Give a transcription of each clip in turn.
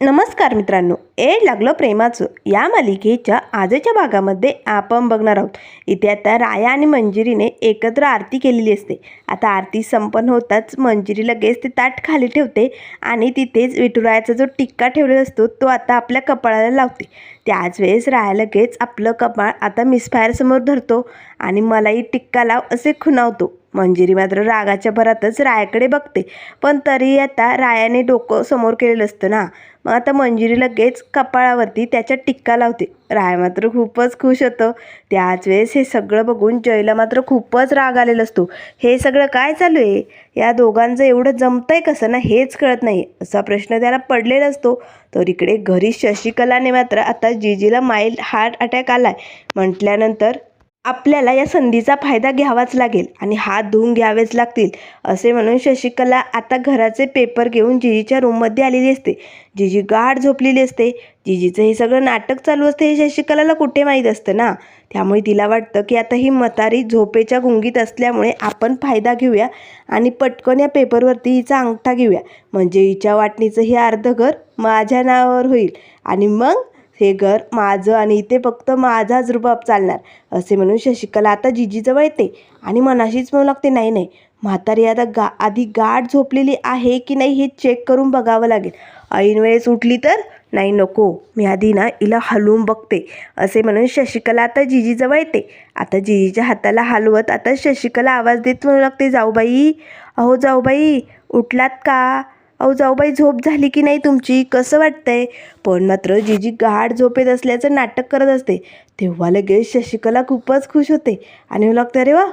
नमस्कार मित्रांनो ए लागलं प्रेमाचं. या मालिकेच्या आजच्या भागामध्ये आपण बघणार आहोत. इथे आता राया आणि मंजिरीने एकत्र आरती केलेली असते. आता आरती संपन्न होताच मंजिरी लगेच ते ताट खाली ठेवते आणि तिथेच विठुरायाचा जो टिक्का ठेवलेला असतो तो आता आपल्या कपाळाला लावते. त्याच वेळेस राया लगेच आपलं कपाळ आता मिसफायरसमोर धरतो आणि मलाही टिक्का लाव असे खुणावतो. मंजिरी मात्र रागाच्या भरातच रायाकडे बघते. पण तरी आता रायाने डोकं समोर केलेलं असतं ना. मग आता मंजिरी लगेच कपाळावरती त्याच्या टिक्का लावते. राय मात्र खूपच खुश होतं. त्याच वेळेस हे सगळं बघून जयला मात्र खूपच राग आलेला असतो. हे सगळं काय चालू आहे? या दोघांचं एवढं जमतंय कसं ना हेच कळत नाही. असा प्रश्न त्याला पडलेला असतो. तर इकडे घरी शशिकलाने मात्र आता जिजीला माइल्ड हार्ट अटॅक आलाय. म्हटल्यानंतर आपल्याला या संधीचा फायदा घ्यावाच लागेल आणि हात धुवून घ्यावेच लागतील असे म्हणून शशिकला आता घराचे पेपर घेऊन जिजीच्या रूममध्ये आलेली असते. जिजी गाढ झोपलेली असते. जिजीचं हे सगळं नाटक चालू असते हे शशिकलाला कुठे माहीत असतं ना? त्यामुळे तिला वाटतं की आता ही मतारी झोपेच्या गुंगीत असल्यामुळे आपण फायदा घेऊया आणि पटकन या पेपरवरती हिचा अंगठा घेऊया. म्हणजे हिच्या वाटणीचं हे अर्धघर माझ्या नावावर होईल. आणि मग? हे घर माझं आणि इथे फक्त माझाच रुबाब चालणार. असे म्हणून शशिकला आता जिजीजवळ येते आणि मनाशीच म्हणू लागते नाही नाही म्हातारी आता गा आधी गाठ झोपलेली आहे की नाही हे चेक करून बघावं लागेल. ऐन वेळेस उठली तर? नाही नको मी आधी ना हिला हलवून बघते. असे म्हणून शशिकला आता जिजीजवळ येते. आता जिजीच्या हाताला हलवत आता शशिकला आवाज देत म्हणू लागते जाऊबाई अहो जाऊबाई उठलात का? अहो जाऊबाई झोप झाली की नाही तुमची? कसं वाटतंय? पण मात्र जीजी गाढ झोपेत असल्याचं नाटक करत असते. तेव्हा लगेच शशिकला खूपच खुश होते आणि लागतं अरे वा!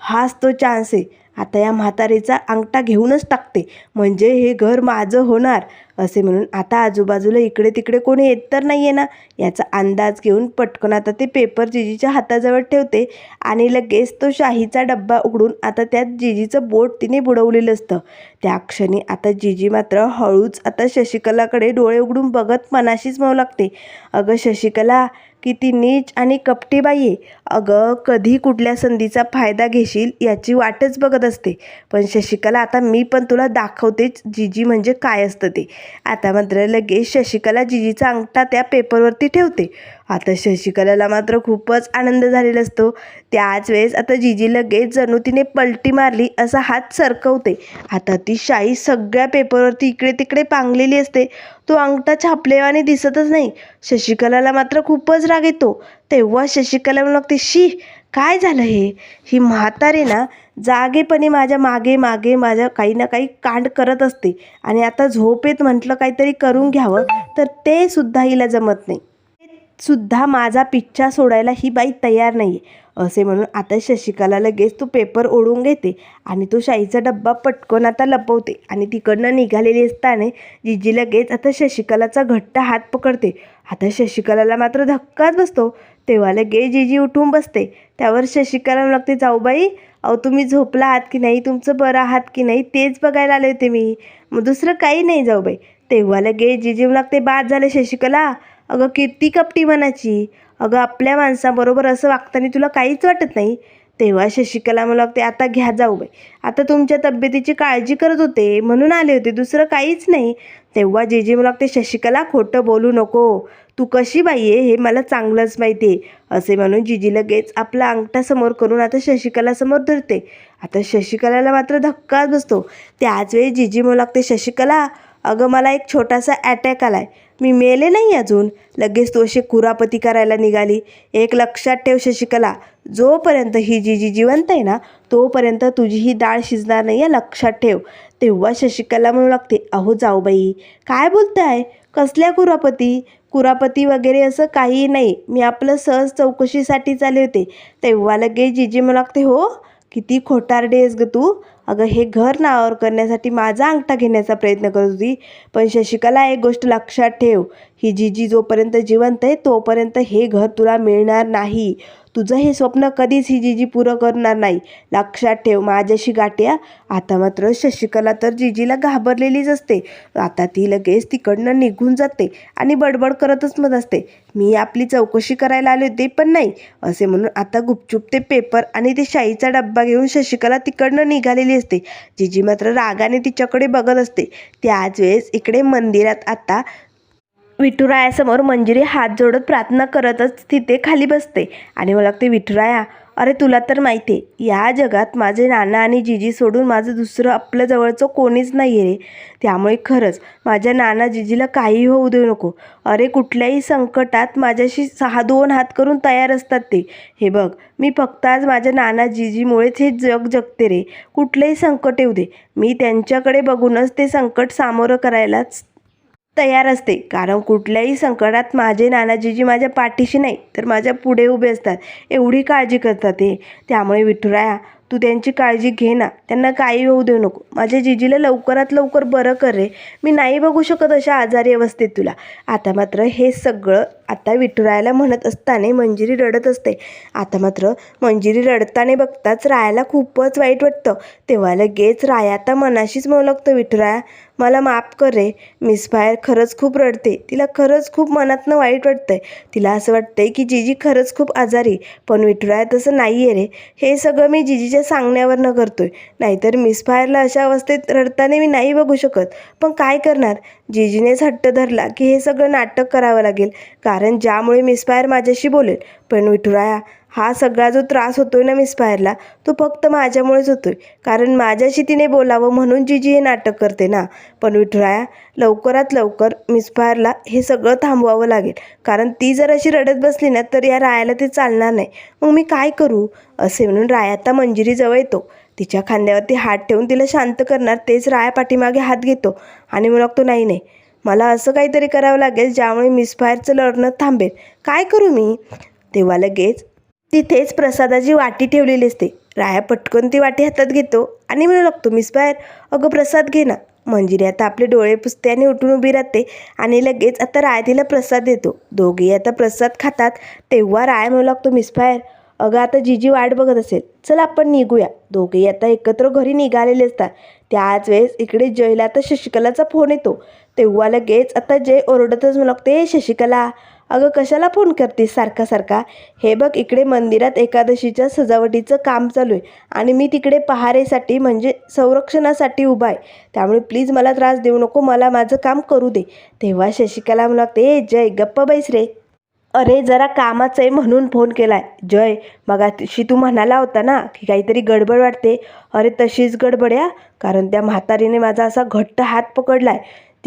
हाच तो चान्स आहे. आता या म्हातारीचा अंगठा घेऊनच टाकते. म्हणजे हे घर माझं होणार असे म्हणून आता आजूबाजूला इकडे तिकडे कोणी येत तर नाही आहे ना? याचा अंदाज घेऊन पटकन आता ते पेपर जिजीच्या हाताजवळ ठेवते आणि लगेच तो शाहीचा डब्बा उघडून आता त्यात जिजीचं बोट तिने बुडवलेलं असतं. त्या क्षणी आता जिजी मात्र हळूच आता शशिकलाकडे डोळे उघडून बघत मनाशीच म्हणू लागते. अगं शशिकला किती नीच आणि कपटी बाई आहे अगं कधी कुठल्या संधीचा फायदा घेशील याची वाटच बघत असते. पण शशिकला आता मी पण तुला दाखवतेच जिजी म्हणजे काय असतं ते. आता मात्र लगेच शशिकला जिजीचा अंगठा त्या पेपरवरती ठेवते. आता शशिकलाला मात्र खूपच आनंद झालेला असतो. त्याच वेळेस आता जिजी लगेच जणू तिने पलटी मारली असा हात सरकवते. आता ती शाई सगळ्या पेपरवरती इकडे तिकडे पांगलेली असते. तो अंगठा छापलेवाने दिसतच नाही. शशिकलाला मात्र खूपच राग येतो. तेव्हा शशिकला म्हणू लागते शी काय झालं हे? ही म्हातारी ना जागेपणी माझ्या मागे मागे माझ्या काही ना काही कांड करत असते. आणि आता झोपेत म्हटलं काहीतरी करून घ्यावं तर ते सुद्धा हिला जमत नाही. सुद्धा माझा पिच्छा सोडायला ही बाई तयार नाही असे म्हणून आता शशिकला लगेच तू पेपर ओढून घेते आणि तो शाईचा डब्बा पटकन आता लपवते. आणि तिकडनं निघालेली असताना जिजी लगेच आता शशिकलाचा घट्ट हात पकडते. आता शशिकलाला मात्र धक्काच बसतो. तेव्हा लगेच जिजी उठून बसते. त्यावर शशिकला लागते जाऊबाई अहो तुम्ही झोपला आहात की नाही? तुमचं बरं आहात की नाही? तेच बघायला आले होते मी. मग दुसरं काही नाही जाऊबाई तेव्हा लगेच जिजी लागते बाद झाले शशिकला. अगं किती कपटी मनाची. अगं आपल्या माणसाबरोबर असं वागताना तुला काहीच वाटत नाही. तेव्हा शशिकला मला वाटते आता घ्या जाऊ बाई. आता तुमच्या तब्येतीची काळजी करत होते म्हणून आले होते दुसरं काहीच नाही. तेव्हा जेजे मला वाटते शशिकला खोटं बोलू नको. तू कशी बाई आहे हे मला चांगलंच माहिती आहे असे म्हणून जिजी लगेच आपला अंगठा समोर करून आता शशिकला समोर धरते. आता शशिकलाला मात्र धक्काच बसतो. त्याच वेळी जिजी मला लागते शशिकला अगं मला एक छोटासा अटॅक आहे मी मेले नाही अजून. लगेच तो अशी कुरापती करायला निघाली. एक लक्षात ठेव शशिकला जोपर्यंत ही जी जी जिवंत आहे ना तोपर्यंत तुझी ही डाळ शिजणार नाही आहे लक्षात ठेव. तेव्हा शशिकला म्हणू लागते अहो जाऊ बाई काय बोलताय? कसल्या कुरापती? कुरापती वगैरे असं काही नाही. मी आपलं सहज चौकशीसाठी चाले होते. तेव्हा लगेच जिजी म्हणू लागते हो? किती खोटारडे आहेस ग तू. अगं हे घर नावावर करण्यासाठी माझा अंगठा घेण्याचा प्रयत्न करत होती. पण शशिकला एक गोष्ट लक्षात ठेव. ही जीजी जोपर्यंत जिवंत आहे तोपर्यंत हे घर तुला मिळणार नाही. तुझं हे स्वप्न कधीच ही जीजी पुरं करणार नाही. लक्षात ठेव माझ्याशी गाठ्या. आता मात्र शशिकला तर जीजीला घाबरलेलीच असते. आता ती लगेच तिकडनं निघून जाते आणि बडबड करतच मत असते. मी आपली चौकशी करायला आले होते पण नाही. असे म्हणून आता गुपचूप ते पेपर आणि ते शाईचा डब्बा घेऊन शशिकला तिकडनं निघालेली असते. जिजी मात्र रागाने तिच्याकडे बघत असते. त्याच वेळेस इकडे मंदिरात आता विठुरायासमोर मंजिरी हात जोडत प्रार्थना करतच तिथे खाली बसते. आणि मला लागते विठुराया अरे तुला तर माहिती आहे या जगात माझे नाना आणि जिजी सोडून माझं दुसरं आपलं जवळचं कोणीच नाही आहे रे. त्यामुळे खरंच माझ्या नाना जिजीला काही होऊ देऊ नको. अरे कुठल्याही संकटात माझ्याशी सहा दोन हात करून तयार असतात ते. हे बघ मी फक्त आज माझ्या नाना जिजीमुळेच हे जग जगते रे. कुठलंही संकट येऊ दे. मी त्यांच्याकडे बघूनच ते संकट सामोरं करायलाच तयार असते. कारण कुठल्याही संकटात माझे नानाजीजी माझ्या पाठीशी नाही तर माझ्या पुढे उभे असतात. एवढी काळजी करतात ते. त्यामुळे विठुराया तू त्यांची काळजी घे ना. त्यांना काही होऊ देऊ नको. माझ्या जिजीला लवकरात लवकर बरं कर रे. मी नाही बघू शकत अशा आजारी अवस्थेत तुला. आता मात्र हे सगळं आता विठुरायाला म्हणत असताना मंजिरी रडत असते. आता मात्र मंजिरी रडताना बघताच रायाला खूपच वाईट वाटतं. तेव्हा लगेच राया आता मनाशीच मोलगतं लागतं विठुराया. मला माफ कर रे. मिस बाहेर खरंच खूप रडते. तिला खरंच खूप मनातनं वाईट वाटतंय. तिला असं वाटतंय की जिजी खरंच खूप आजारी. पण विठुराया तसं नाही आहे रे. हे सगळं मी जिजीच्या सांगण्यावरनं करतोय. नाहीतर मिस बाहेरला अशा अवस्थेत रडताना मी नाही बघू शकत. पण काय करणार? जिजीनेच हट्ट धरला की हे सगळं नाटक करावं लागेल. कारण ज्यामुळे मिस बाहेर माझ्याशी बोलेल. पण विठुराया हा सगळा जो त्रास होतोय ना मिस तो फक्त माझ्यामुळेच होतोय. कारण माझ्याशी तिने बोलावं म्हणून जिजी हे नाटक करते ना. पण विठुराया लवकरात लवकर मिस हे सगळं थांबवावं लागेल. कारण ती जर अशी रडत बसली ना तर या रायाला ते चालणार नाही. मग मी काय करू? असे म्हणून राया आता मंजिरीजवळ येतो. तिच्या खांद्यावरती हात ठेवून तिला शांत करणार तेच राया पाठीमागे हात घेतो. आणि मग तो नाही नाही. मला असं काहीतरी करावं लागेल ज्यामुळे मिस बाहेरचं लढणं थांबेल. काय करू मी? तेव्हा लगेच तिथेच प्रसादाची वाटी ठेवलेली असते. राया पटकन ती वाटी हातात घेतो आणि म्हणू लागतो मिस बाहेर अगं प्रसाद घे ना. मंजिरी आता आपले डोळे पुसते आणि उठून उभी राहते आणि लगेच आता राया तिला प्रसाद देतो. दोघेही आता प्रसाद खातात तेव्हा राया म्हणू लागतो मिस बाहेर अगं आता जीजी वाट बघत असेल. चल आपण निघूया. दोघेही आता एकत्र घरी निघालेले असतात. त्याच वेळेस इकडे जयला आता शशिकलाचा फोन येतो. तेव्हा लगेच आता जय ओरडतच म्हणू लागते शशिकला अगं कशाला फोन करतेस सारखा सारखा? हे बघ इकडे मंदिरात एकादशीच्या सजावटीचं काम चालू आहे आणि मी तिकडे पहारेसाठी म्हणजे संरक्षणासाठी उभा आहे. त्यामुळे प्लीज मला त्रास देऊ नको मला माझं काम करू दे. तेव्हा शशिकला म्हणू लागते "ए, जय गप्प बैस रे. अरे जरा कामाचं आहे म्हणून फोन केलाय. जय मगाशी तू म्हणाला होता ना की काहीतरी गडबड वाटते. अरे तशीच गडबड या कारण त्या म्हातारीने माझा असा घट्ट हात पकडलाय.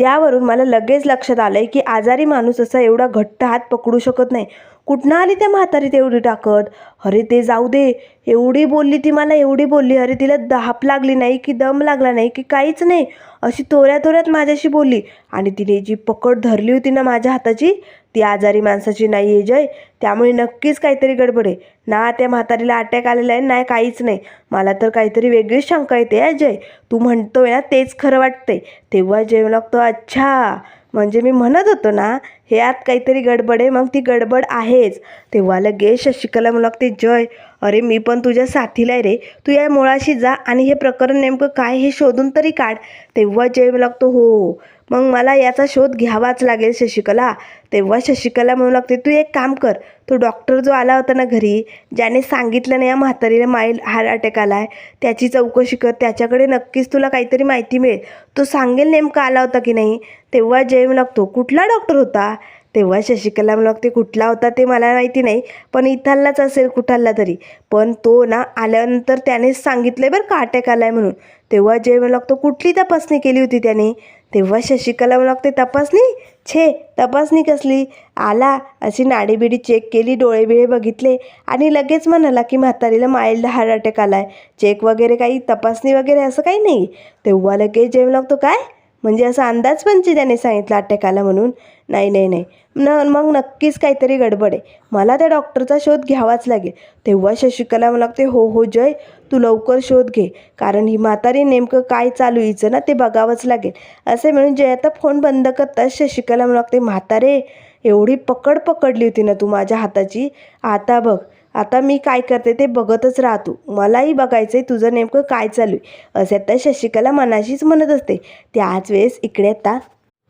त्यावरून मला लगेच लक्षात आलं की आजारी माणूस असा एवढा घट्ट हात पकडू शकत नाही. कुठनं आली त्या म्हातारीत एवढी टाकत अरे ते जाऊ दे. एवढी बोलली ती मला एवढी बोलली. अरे तिला दाप लागली नाही की दम लागला नाही की काहीच नाही. अशी तोऱ्या तोऱ्यात माझ्याशी बोलली. आणि तिने जी पकड धरली होती ना माझ्या हाताची ती आजारी माणसाची नाही आहे जय. त्यामुळे नक्कीच काहीतरी गडबड आहे. ना त्या म्हातारीला अटॅक आलेला आहे नाही काहीच नाही. मला तर काहीतरी वेगळीच शंका येते अजय जय. तू म्हणतोय ना तेच खरं वाटतंय. तेव्हा जय लागतो अच्छा. म्हणजे मी म्हणत होतो ना हे आत काहीतरी गडबड आहे मग ती गडबड आहेच. तेव्हा लगेच शशिकला म्हणू लागते जय अरे मी पण तुझ्या साथीला आहे रे तू या मुळाशी जा आणि हे प्रकरण नेमकं काय हे शोधून तरी काढ. तेव्हा जय म्हणू लागतो हो मग मला याचा शोध घ्यावाच लागेल शशिकला. तेव्हा शशिकला म्हणू लागते तू एक काम कर तो डॉक्टर जो आला होता ना घरी ज्याने सांगितलं नाही या म्हातारीला माईल हार्ट अटॅक आला आहे त्याची चौकशी कर त्याच्याकडे नक्कीच तुला काहीतरी माहिती मिळेल. तो सांगेल नेमका आला होता की नाही. तेव्हा जय म्हणू लागतो कुठला डॉक्टर होता? तेव्हा शशिकला म्हणू लागते कुठला होता ते मला माहिती नाही पण इथाललाच असेल कुठाला तरी. पण तो ना आल्यानंतर त्यानेच सांगितलं बरं का अटॅक आला आहे म्हणून. तेव्हा जय म्हणू लागतो कुठली तपासणी केली होती त्याने? तेव्हा शशिकला म्हणू लागते तपासणी? छे तपासणी कसली? आला अशी नाडीबिडी चेक केली डोळेबिळे बघितले आणि लगेच म्हणाला की म्हातारीला माइल्ड हार्ट अटॅक आला आहे चेक वगैरे काही तपासणी वगैरे असं काही नाही. तेव्हा लगेच जेवण लागतो काय? म्हणजे असा अंदाज पंची त्याने सांगितला अटॅक आला म्हणून. नाही नाही नाही. न मग नक्कीच काहीतरी गडबड आहे. मला त्या डॉक्टरचा शोध घ्यावाच लागेल. तेव्हा शशिकला मला लागते हो हो जय. तू लवकर शोध घे. कारण ही म्हातारी नेमकं काय चालू हिचं ना ते बघावंच लागेल. असे म्हणून जय आता फोन बंद करताच शशिकला मला लागते म्हातारे एवढी पकड पकडली होती ना तू माझ्या हाताची. आता बघ. आता मी काय करते ते बघतच राहतो मलाही बघायचं आहे तुझं नेमकं काय चालू आहे. असे आता शशिकला मनाशीच म्हणत असते. त्याच वेळेस इकडे आता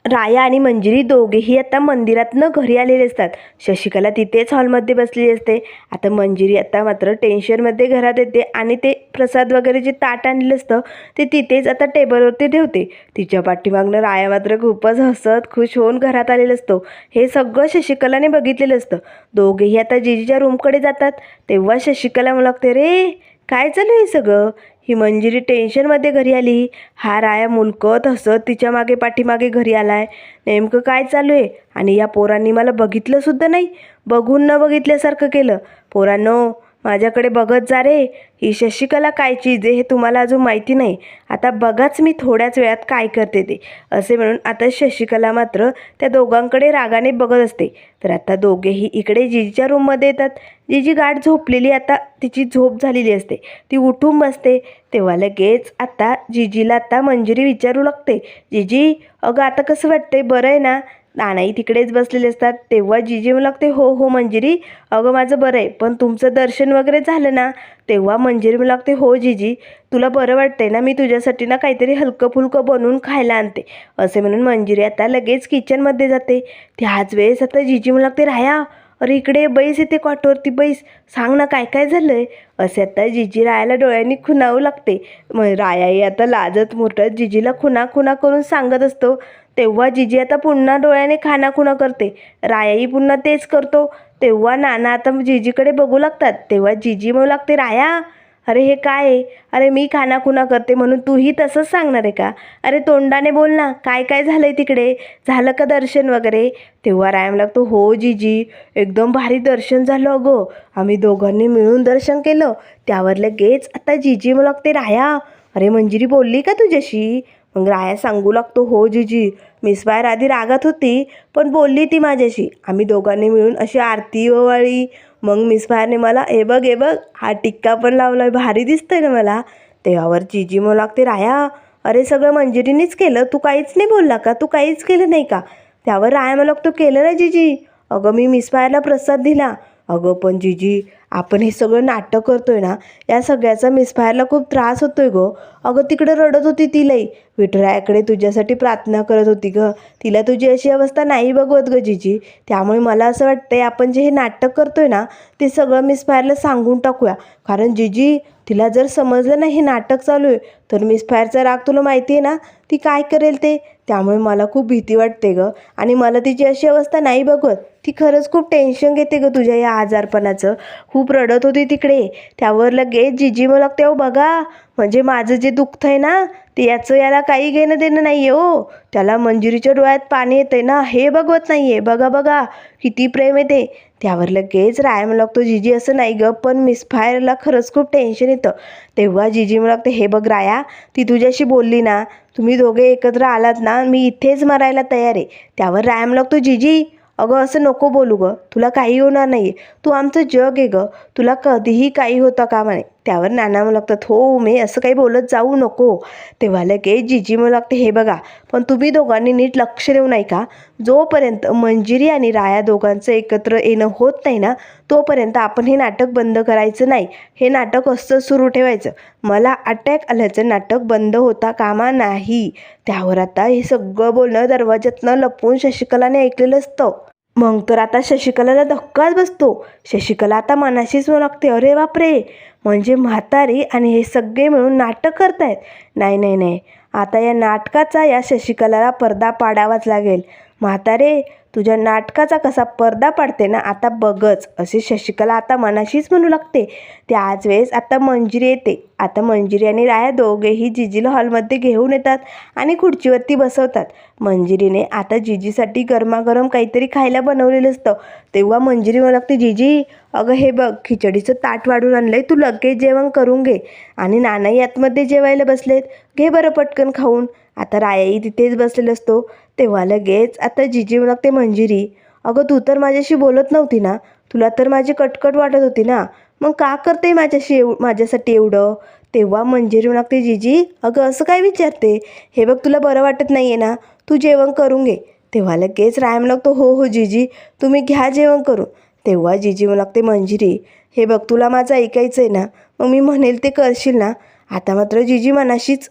राया आणि मंजिरी दोघेही आता मंदिरातनं घरी आलेले असतात. शशिकला तिथेच हॉलमध्ये बसलेली असते. आता मंजिरी आता मात्र टेन्शनमध्ये घरात येते आणि ते प्रसाद वगैरे जे ताट आणलेलं असतं ते तिथेच आता टेबलवरती ठेवते. तिच्या पाठीमागनं राया मात्र खूपच हसत खुश होऊन घरात आलेलं असतो. हे सगळं शशिकलाने बघितलेलं असतं. दोघेही आता जिजीच्या रूमकडे जातात. तेव्हा शशिकला मला लागते रे काय चालू आहे सगळं? ही मंजिरी टेन्शनमध्ये घरी आली. हा राया मुलकत हसत तिच्यामागे पाठीमागे घरी आलाय. नेमकं काय चालू आहे? आणि या पोरांनी मला बघितलंसुद्धा नाही. बघून न बघितल्यासारखं केलं. पोरांनो माझ्याकडे बघत जा रे. ही शशिकला काय चीज आहे हे तुम्हाला अजून माहिती नाही. आता बघाच मी थोड्याच वेळात काय करते ते. असे म्हणून आता शशिकला मात्र त्या दोघांकडे रागाने बघत असते. तर आता दोघेही इकडे जिजीच्या रूममध्ये येतात. जिजी गाठ झोपलेली आता तिची झोप झालेली असते. ती उठून बसते. तेव्हा लगेच आता जिजीला आता मंजिरी विचारू लागते. जिजी अगं आता कसं वाटतंय? बरं आहे ना? नानाई तिकडेच बसलेले असतात. तेव्हा जिजी म्हणू लागते हो हो मंजिरी. अगं माझं बरं आहे. पण तुमचं दर्शन वगैरे झालं ना? तेव्हा मंजिरी म्हणू लागते हो जिजी. तुला बरं वाटतंय ना? मी तुझ्यासाठी ना काहीतरी हलकं फुलकं बनवून खायला आणते. असे म्हणून मंजिरी आता लगेच किचनमध्ये जाते. त्याच वेळेस आता जिजी म्हणू लागते राया अरे इकडे बैस येते कॉटवरती बैस. सांग ना काय काय झालं आहे असे आता जिजी रायाला डोळ्यांनी खुणावू लागते. मग रायाही आता लाजत मोठत जिजीला खुना खुना करून सांगत असतो. तेव्हा जिजी आता पुन्हा डोळ्याने खाणाखुणा करते. रायाही पुन्हा तेच करतो. तेव्हा नाना आता जिजीकडे बघू लागतात. तेव्हा जिजी म्हणू लागते राया अरे हे काय आहे? अरे मी खानाखुणा करते म्हणून तूही तसंच सांगणार आहे का? अरे तोंडाने बोल ना काय काय झालं आहे तिकडे? झालं का दर्शन वगैरे? तेव्हा रायम लागतो हो जीजी एकदम भारी दर्शन झालं अगं. आम्ही दोघांनी मिळून दर्शन केलं. त्यावर लगेच आता जीजी मग लागते राया अरे मंजिरी बोलली का तुझ्याशी? मग राया सांगू लागतो हो जीजी मिस बाहेर आधी रागात होती पण बोलली ती माझ्याशी. आम्ही दोघांनी मिळून अशी आरती ओवाळी मग मिस मला हे बघ हे बघ हा टिक्का पण लावला आहे भारी दिसतंय ना मला. तेव्हावर जीजी म्हणू लागते राया अरे सगळं मंजिरीनेच केलं तू काहीच नाही बोलला का? तू काहीच केलं नाही का? त्यावर राया मला लागतो केलं ना जीजी. अगं मी मिस बाहेरला प्रसाद दिला. अगं पण जीजी आपण हे सगळं नाटक करतोय ना या सगळ्याचा मिसफायरला खूप त्रास होतोय गं. अगं तिकडं रडत होती तिलाही विठुरायाकडे तुझ्यासाठी प्रार्थना करत होती गं. तिला तुझी अशी अवस्था नाही बघवत गं जीजी. त्यामुळे मला असं वाटतंय आपण जे हे नाटक करतोय ना ते सगळं मिसफायरला सांगून टाकूया. कारण जीजी तिला जर समजलं ना हे नाटक चालू आहे तर मिसफायरचा राग तुला माहिती आहे ना ती काय करेल ते? त्यामुळे मला खूप भीती वाटते गं. आणि मला तिची अशी अवस्था नाही बघत ती खरंच खूप टेन्शन घेते गं तुझ्या या आजारपणाचं. खूप खूप रडत होती तिकडे. त्यावर लगेच जिजी मला हो बघा म्हणजे माझं जे दुखतं आहे ना ते याचं याला काही घेणं देणं नाही आहे हो. त्याला मंजुरीच्या डोळ्यात पाणी येते ना हे बघवत नाही आहे बघा बघा किती प्रेम येते. त्यावर लगेच राय मग लागतो जिजी असं नाही गं पण मिसफायरला खरंच खूप टेन्शन येतं. तेव्हा जिजी म्हणू लागते हे बघ राया ती तुझ्याशी बोलली ना तुम्ही दोघे एकत्र आलात ना मी इथेच मरायला तयार आहे. त्यावर राय मग लागतो जिजी अगं असं नको बोलू गं. तुला काही होणार नाही तू आमचं जग आहे गं. तुला कधीही काही होतं का म्हणे? त्यावर नाना म्हणू लागतात हो मे असं काही बोलत जाऊ नको. तेव्हा लगेच जिजी म्हणू लागते हे बघा पण तुम्ही दोघांनी नीट लक्ष देऊ नाही का? जोपर्यंत मंजिरी आणि राया दोघांचं एकत्र येणं होत नाही ना तोपर्यंत आपण हे नाटक बंद करायचं नाही. हे नाटक असं सुरू ठेवायचं. मला अटॅक आल्याचं नाटक बंद होता कामा नाही. त्यावर आता हे सगळं बोलणं दरवाज्यातनं लपवून शशिकलाने ऐकलेलं असतं. मग तर आता शशिकलाला धक्काच बसतो. शशिकला आता मनाशीच म्हणू लागते. अरे बापरे! म्हणजे म्हातारी आणि हे सगळे मिळून नाटक करतायत. नाही नाही नाही. आता या नाटकाचा या शशिकलाला पडदा पाडावाच लागेल. म्हातारे तुझ्या नाटकाचा कसा पडदा पाडते ना आता बघच. असे शशिकला आता मनाशीच म्हणू लागते. त्याच वेळेस आता मंजिरी येते. आता मंजिरी आणि राया दोघेही जिजीला हॉलमध्ये घेऊन येतात आणि खुर्चीवरती बसवतात. मंजिरीने आता जिजीसाठी गरमागरम काहीतरी खायला बनवलेलं असतं. तेव्हा मंजिरी मला लागते जिजी अगं हे बघ खिचडीचं ताट वाढून आणलंय तू लगेच जेवण करून घे. आणि नानाही आतमध्ये जेवायला बसलेत. घे बरं पटकन खाऊन. आता रायाही तिथेच बसलेला असतो. तेव्हा लगेच आता जिजी म्हणू लागते मंजिरी अगं तू तर माझ्याशी बोलत नव्हती ना. तुला तर माझी कटकट वाटत होती ना. मग का करते माझ्याशी एव माझ्यासाठी एवढं? तेव्हा मंजिरी म्हणू लागते जिजी अगं असं काय विचारते? हे बघ तुला बरं वाटत नाही आहे ना. तू जेवण करून घे. तेव्हा लगेच राय म्हणू लागतो हो हो जिजी तुम्ही घ्या जेवण करून. तेव्हा जिजी म्हणू लागते मंजिरी हे बघ तुला माझं ऐकायचं आहे ना. मग मी म्हणेल ते करशील ना. आता मात्र जिजी मनाशीच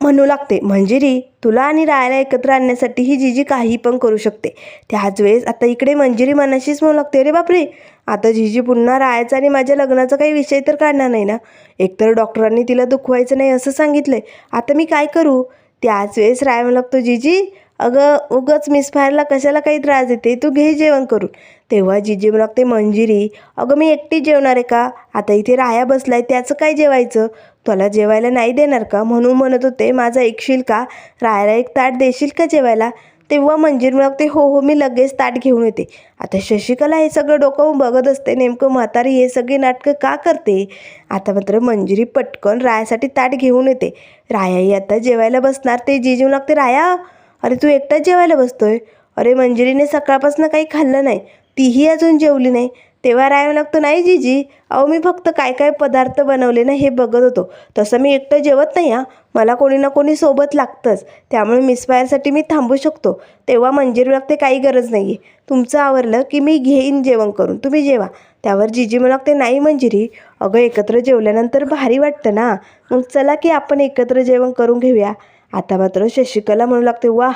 म्हणू लागते. मंजिरी तुला आणि रायाला एकत्र आणण्यासाठी ही जिजी काही पण करू शकते. त्याच वेळेस आता इकडे मंजिरी मनाशीच म्हणू लागते रे बापरे! आता जिजी पुन्हा रायाचा आणि माझ्या लग्नाचा काही विषय तर काढणार नाही ना? एकतर डॉक्टरांनी तिला दुखवायचं नाही असं सांगितलं आता मी काय करू? त्याच वेळेस राय म्हणू लागतो जिजी अगं उगच मिसफायरला कशाला काही त्रास देते? तू घे जेवण करून. तेव्हा जिजे लागते मंजिरी. अगं मी एकटीच जेवणार आहे का? आता इथे राया बसलाय त्याचं काय जेवायचं? तुला जेवायला नाही देणार का? म्हणून म्हणत होते माझं ऐकशील का? रायाला एक ताट देशील का जेवायला? तेव्हा मंजिरी म्हणू लागते हो हो मी लगेच ताट घेऊन येते. आता शशिकला हे सगळं डोकं बघत असते नेमकं म्हातारी हे सगळी नाटकं का करते? आता मात्र मंजिरी पटकन रायासाठी ताट घेऊन येते. रायाही आता जेवायला बसणार ते जिजी म्हणू लागते. राया! अरे तू एकटाच जेवायला बसतोय? अरे मंजिरीने सकाळपासून काही खाल्लं नाही तीही अजून जेवली नाही. तेव्हा राय लागतो नाही जीजी अहो मी फक्त काय काय पदार्थ बनवले ना हे बघत होतो. तसं मी एकटं जेवत नाही हा. मला कोणी ना कोणी सोबत लागतंच. त्यामुळे मिसफायरसाठी मी थांबू शकतो. तेव्हा मंजिरी लागते काही गरज नाही आहे तुमचं आवरलं की मी घेईन जेवण करून. तुम्ही जेवा. त्यावर जीजी मला लागते नाही मंजिरी अगं एकत्र जेवल्यानंतर भारी वाटतं ना. मग चला की आपण एकत्र जेवण करून घेऊया. आता मात्र शशिकला म्हणू लागते वा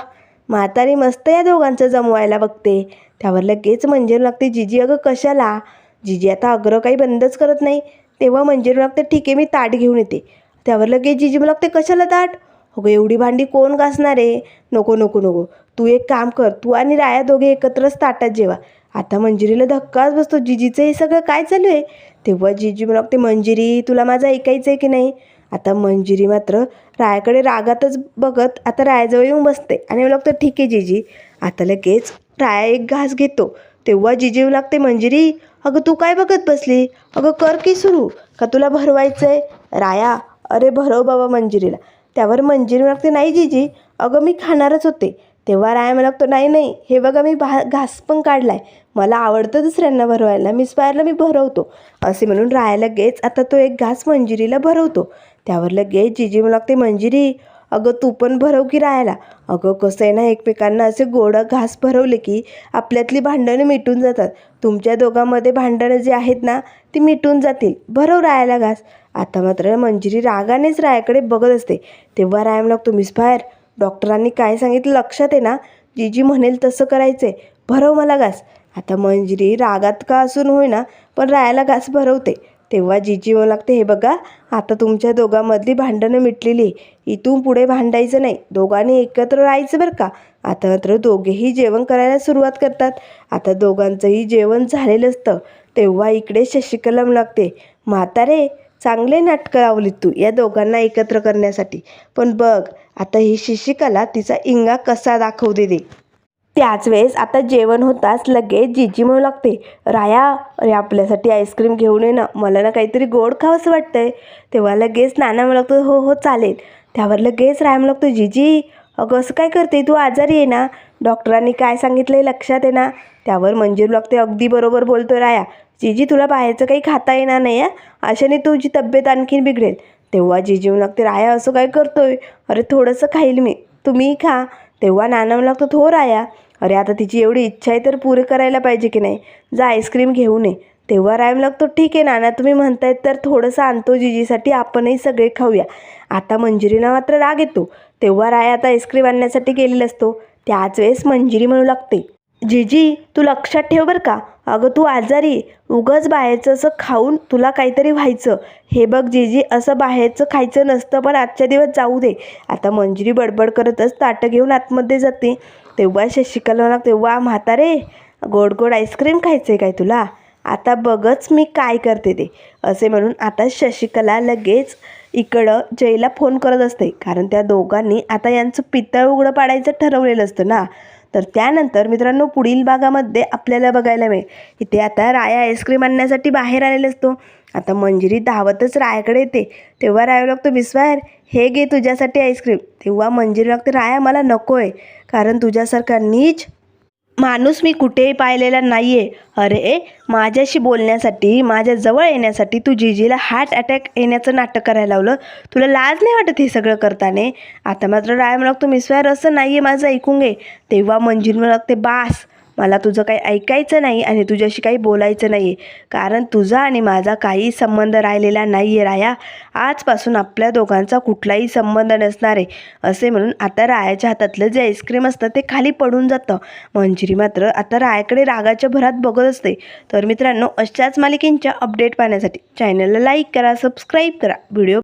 म्हातारी मस्त या दोघांचं जमवायला बघते. त्यावर लगेच मंजिरी लागते जिजी अगं कशाला? जिजी आता अग्र काही बंदच करत नाही. तेव्हा मंजिरी लागते ठीक आहे मी ताट घेऊन येते. त्यावर लगेच जिजी मला लागते कशाला ताट? अगं एवढी भांडी कोण घासणार आहे? नको नको नको. तू एक काम कर तू आणि राया दोघे एकत्रच ताटात जेवा. आता मंजिरीला धक्काच बसतो जिजीचं हे सगळं काय चालू आहे? तेव्हा जिजी मला लागते मंजिरी तुला माझं ऐकायचं आहे की नाही? आता मंजिरी मात्र रायाकडे रागातच बघत आता रायाजवळ येऊन बसते. आणि मला लागतं ठीक आहे जिजी. आता लगेच राया एक घास घेतो. तेव्हा जिजीव लागते मंजिरी अगं तू काय बघत बसली? अगं कर की सुरू. का तुला भरवायचं आहे राया अरे भरव बाबा मंजिरीला. त्यावर मंजिरी लागते नाही जिजी अगं मी खाणारच होते. तेव्हा राया मला लागतो नाही नाही हे बघा मी भा घास पण काढला आहे मला आवडतं दुसऱ्यांना भरवायला. मिसपायरला मी भरवतो. असे म्हणून राया लगेच आता तो एक घास मंजिरीला भरवतो. त्यावर लगेच जिजी मला लागते मंजिरी. अगं तू पण भरव की राहायला. अगं कसं आहे ना एकमेकांना असे गोड घास भरवले की आपल्यातली भांडणं मिटून जातात. तुमच्या दोघांमध्ये भांडणं जी आहेत ना ती मिटून जातील. भरव रायाला घास. आता मात्र मंजिरी रागानेच रायाकडे बघत असते. तेव्हा राय लागतो मिस बाहेर डॉक्टरांनी काय सांगितलं लक्षात आहे ना? जीजी म्हणेल तसं करायचं आहे भरव मला घास. आता मंजिरी रागात का असून होईना पण रायाला घास भरवते. तेव्हा जीजी म्हणू लागते. हे बघा आता तुमच्या दोघांमधली भांडणं मिटलेली. इथून पुढे भांडायचं नाही. दोघांनी एकत्र राहायचं बरं का? आता मात्र दोघेही जेवण करायला सुरुवात करतात. आता दोघांचंही जेवण झालेलं असतं. तेव्हा इकडे शशिकला म्हणू लागते. म्हातारे चांगले नाटकं लावली तू या दोघांना एकत्र करण्यासाठी. पण बघ आता ही शशिकला तिचा इंगा कसा दाखवते दे त्याच वेळेस आता जेवण होताच लगेच जिजी म्हणू लागते राया अरे आपल्यासाठी आईस्क्रीम घेऊन ये ना मला ना काहीतरी गोड खावंसं आहे तेव्हा लगेच नाना म्हणू लागतो हो हो चालेल. त्यावर लगेच राया म्हणू लागतो जिजी अगं असं काय करते तू आजारी आहे ना? डॉक्टरांनी काय सांगितलं आहे लक्षात आहे ना? त्यावर मंजूर लागते अगदी बरोबर बोलतो राया. जिजी तुला बाहेरचं काही खाता येणार नाही आहे अशाने तुझी तब्येत आणखीन बिघडेल. तेव्हा जिजी म्हणू लागते राया असं काय करतोय? अरे थोडंसं खाईल मी. तुम्ही खा. तेव्हा नाना लागतो थोर आया. अरे आता तिची एवढी इच्छा आहे तर पुरे करायला पाहिजे की नाही? जा आईस्क्रीम घेऊ नये तेव्हा रायम लागतो ठीक आहे नाना. तुम्ही म्हणतायत तर थोडंसं आणतो जिजीसाठी आपणही सगळे खाऊया. आता मंजिरीला मात्र राग येतो. तेव्हा राय आता आईस्क्रीम आणण्यासाठी गेलेला असतो. त्याच वेळेस मंजिरी म्हणू लागते. जीजी तू लक्षात ठेव बरं का. अगं तू आजारी उगंच बाहेरचं असं खाऊन तुला काहीतरी व्हायचं. हे बघ जीजी असं बाहेरचं खायचं नसतं पण आजच्या दिवस जाऊ दे. आता मंजिरी बडबड करतच ताटं घेऊन आतमध्ये जाते. तेव्हा शशिकला म्हणा तेव्हा म्हातारे गोड गोड आईस्क्रीम खायचं आहे काय तुला? आता बघच मी काय करते ते. असे म्हणून आता शशिकला लगेच इकडं जयला फोन करत असते. कारण त्या दोघांनी आता यांचं पितळ उघडं पाडायचं ठरवलेलं असतं ना. तर त्यानंतर मित्रांनो पुढील भागामध्ये आपल्याला बघायला मिळेल. इथे आता राया आईस्क्रीम आणण्यासाठी बाहेर आलेला असतो. आता मंजिरी धावतच रायाकडे येते. तेव्हा राया लागतो बिस्वायर हे घे तुझ्यासाठी आईस्क्रीम. तेव्हा मंजिरी लागते राया मला नको आहे कारण तुझ्यासारखा नीच माणूस मी कुठेही पाहिलेला नाही आहे अरे माझ्याशी बोलण्यासाठी माझ्याजवळ येण्यासाठी तू जिजीला हार्ट अटॅक येण्याचं नाटक करायला लावलं. तुला लाज नाही वाटत हे सगळं करताने? आता मात्र राय म्हणा लागतो मिसवायर असं नाही आहे माझं ऐकून घे. तेव्हा मंजिरी म्हणू लागते बास. मला तुझं काही ऐकायचं नाही आणि तुझ्याशी काही बोलायचं नाही. आहे कारण तुझा आणि माझा काही संबंध राहिलेला नाही आहे राया. आजपासून आपल्या दोघांचा कुठलाही संबंध नसणार आहे. असे म्हणून आता रायाच्या हातातलं जे आईस्क्रीम असतं ते खाली पडून जातं. मंजिरी मात्र आता रायाकडे रागाच्या भरात बघत असते. तर मित्रांनो अशाच मालिकेंच्या अपडेट पाहण्यासाठी चॅनलला लाईक करा सबस्क्राईब करा. व्हिडिओ